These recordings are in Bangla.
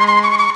Bye.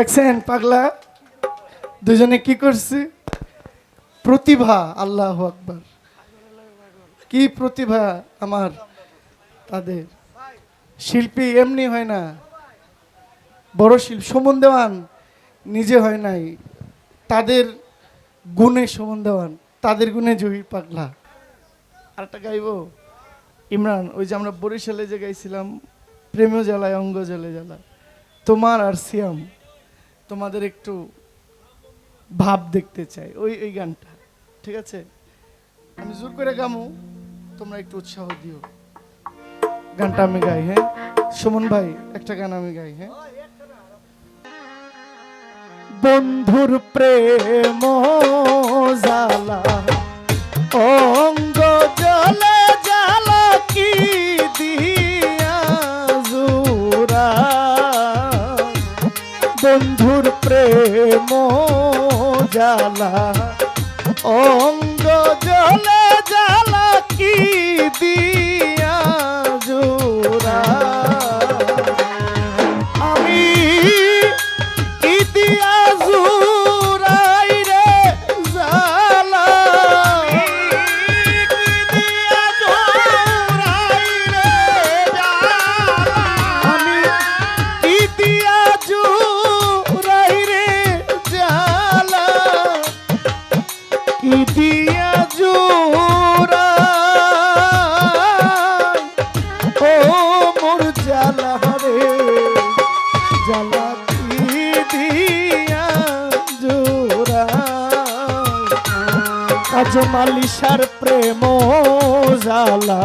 দেখছেন, পাগলা? দুজনে কি করছে? প্রতিভা, আল্লাহ আকবার। কি প্রতিভা আমার তাদের। শিল্পী এমনি হয় না। বড় শিল্প, সমন দেওয়ান নিজে হয় নাই। তাদের গুণে সমন দেওয়ান, তাদের গুণে জহির পাগলা। আরেকটা গাইব। ইমরান, ওই যে আমরা বরিশালে যে গাইছিলাম প্রেম জ্বালায় অঙ্গ জলে জ্বালা। তোমার আর সিয়াম। তোমাদের একটু ভাব দেখতে চাই, ওই ওই গানটা, ঠিক আছে? আমি জোর করে গামু, তোমরা একটু উৎসাহ দিও। গানটা আমি গাই হ্যাঁ? সুমন ভাই, একটা গান আমি গাই হ্যাঁ? বন্ধুর প্রেম জালা প্রেম জালা অঙ্গ জলে জালা কি দিয়া জোরা কাজ মালিশার প্রেম জালা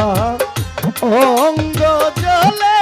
অঙ্গ জালা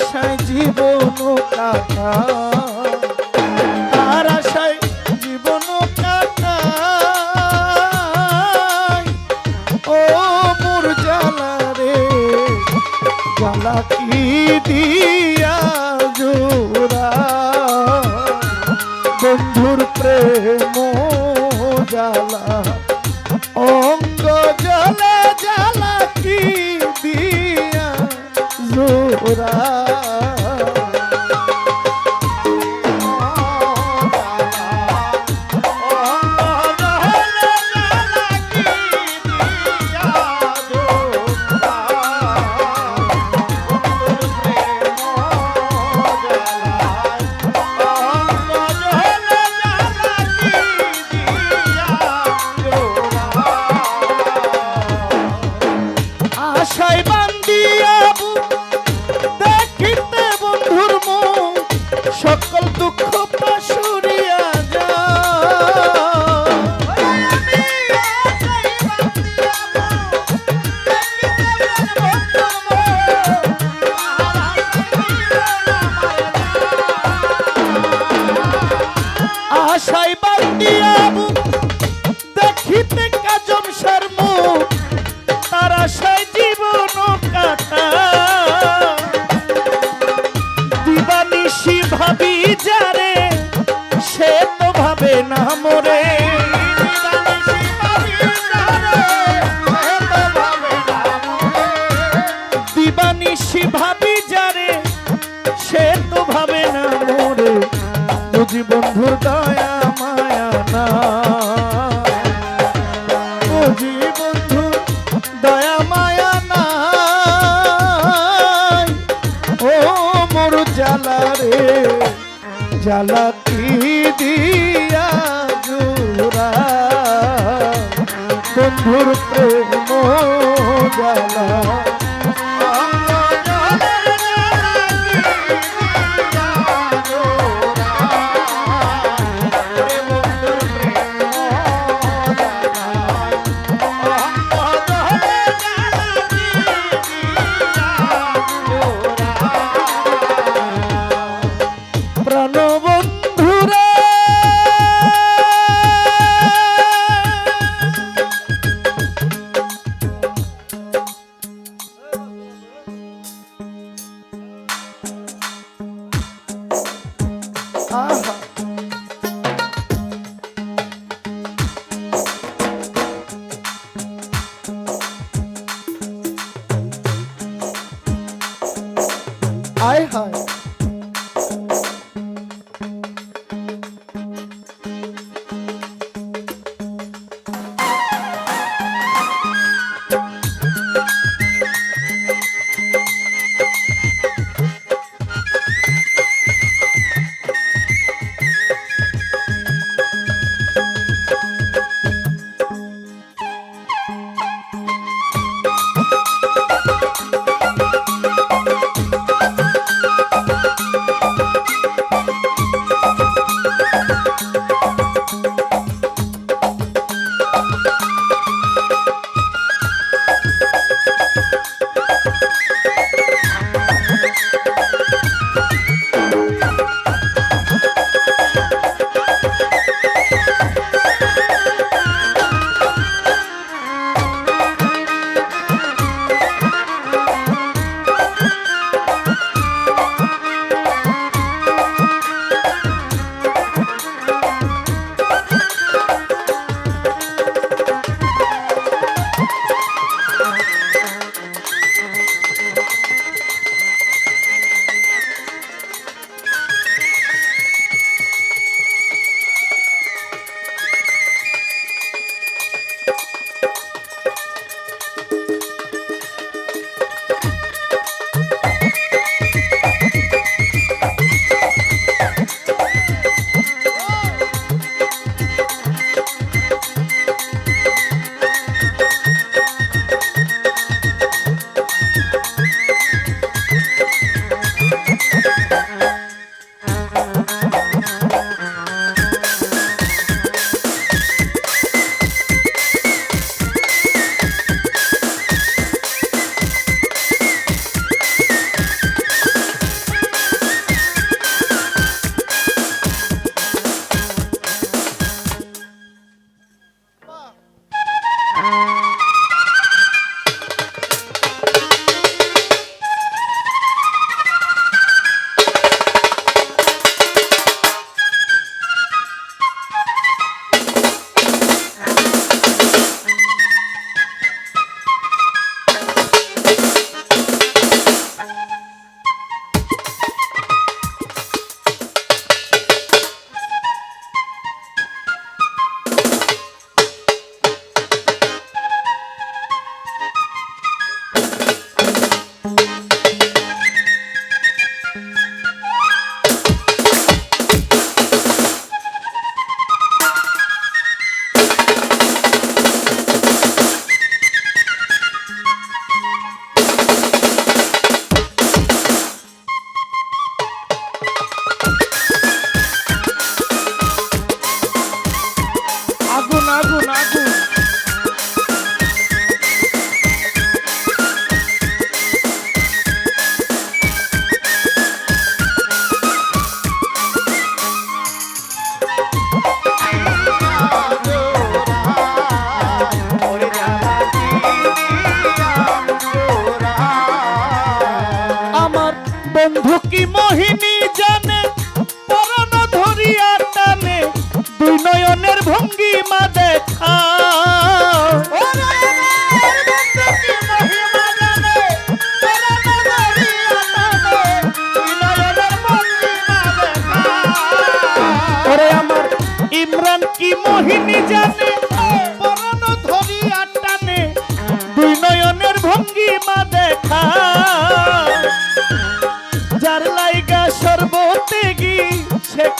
আশায় জীবন কাটা তার আশায় জীবন কাটা ও মোর জ্বালা রে জ্বালা কি দিয়া মরে দিবানিশি ভাবি যারে, সে তো ভাবে না দয়া, মায়া না। বন্ধু দয়া, মায়া মোর জ্বালা রে জ্বালা কি বন্ধুর প্রেম জ্বালা।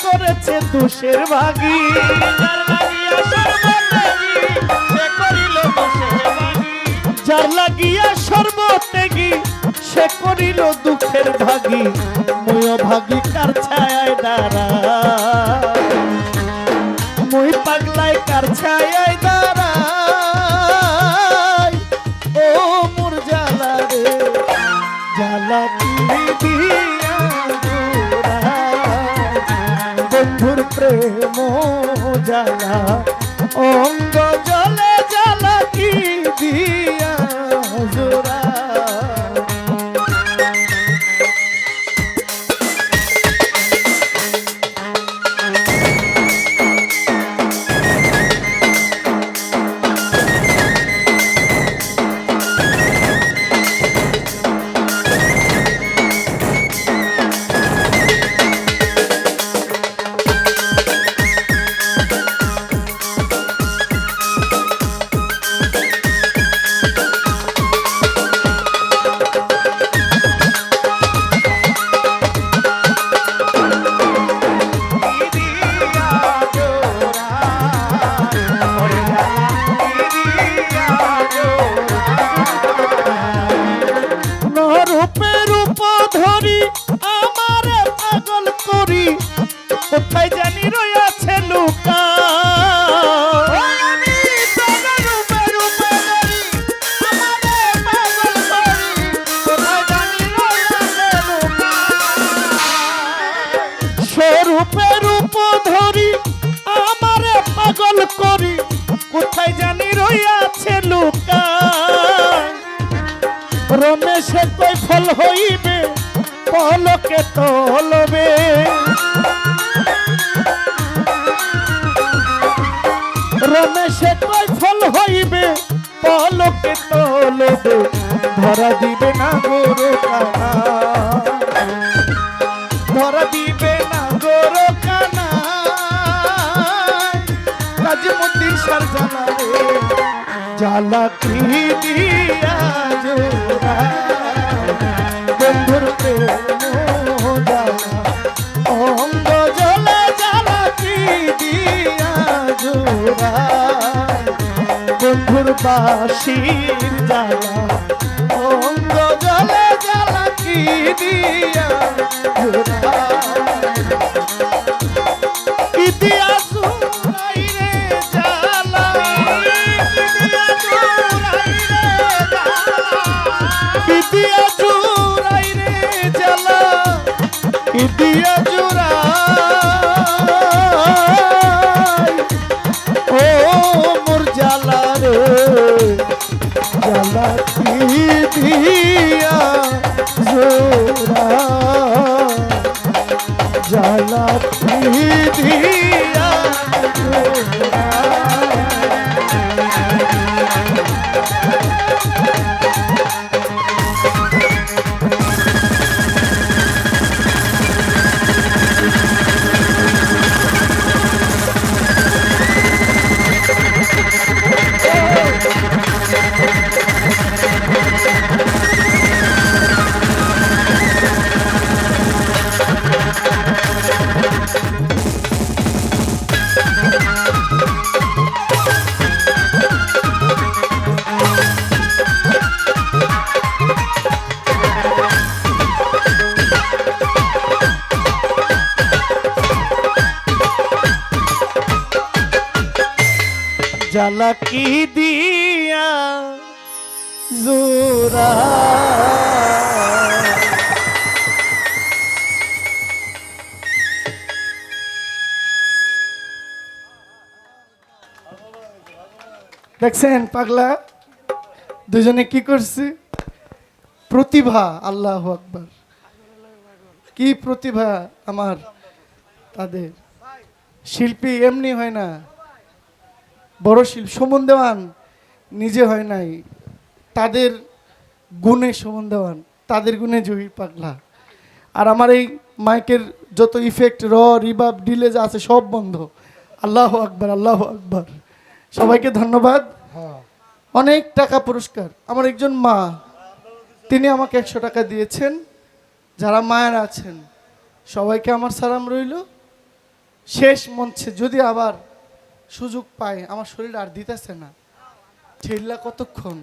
করেছে দোষের ভাগী। যার লাগিয়া সর্বত্যাগী সে করিল দুঃখের ভাগী। ময় ভাগী কার ছায় দাঁড়া জ্বালা অঙ্গ জলে জ্বালা কি দিয়া রূপে পলকে তলবে। রমেশে কই ফল হইবে পলকে তলবে। ধরা দিবে না গোরে কানা। ধরা দিবে না গোরো কানা। রাজমন্দির সার জানা রে জ্বালা বন্ধুর বাসির জ্বালা অঙ্গ জলে জ্বালা কি দিয়া জোড়া জ্বালা কি দিয়া জোরা দেখছেন পাগলা? দুজনে কি করছে? প্রতিভা, আল্লাহ আকবার। কি প্রতিভা আমার তাদের? শিল্পী এমনি হয় না। বড় শিল্পী, সুমন দেওয়ান নিজে হয় নাই। তাদের গুণে সুমন দেওয়ান, তাদের গুণে জহির পাগলা। আর আমার এই মাইকের যত ইফেক্ট র রিবাব ডিলে যা আছে সব বন্ধ। আল্লাহ আকবার আল্লাহ আকবার। সবাইকে ধন্যবাদ। অনেক টাকা পুরস্কার। আমার একজন মা, তিনি আমাকে একশো টাকা দিয়েছেন। যারা মায়ের আছেন, সবাইকে আমার সালাম রইল। শেষ মঞ্চে যদি আবার সুযোগ পাই আমার শরীর আর দিতেছে না। ছেল্লা কতক্ষণ?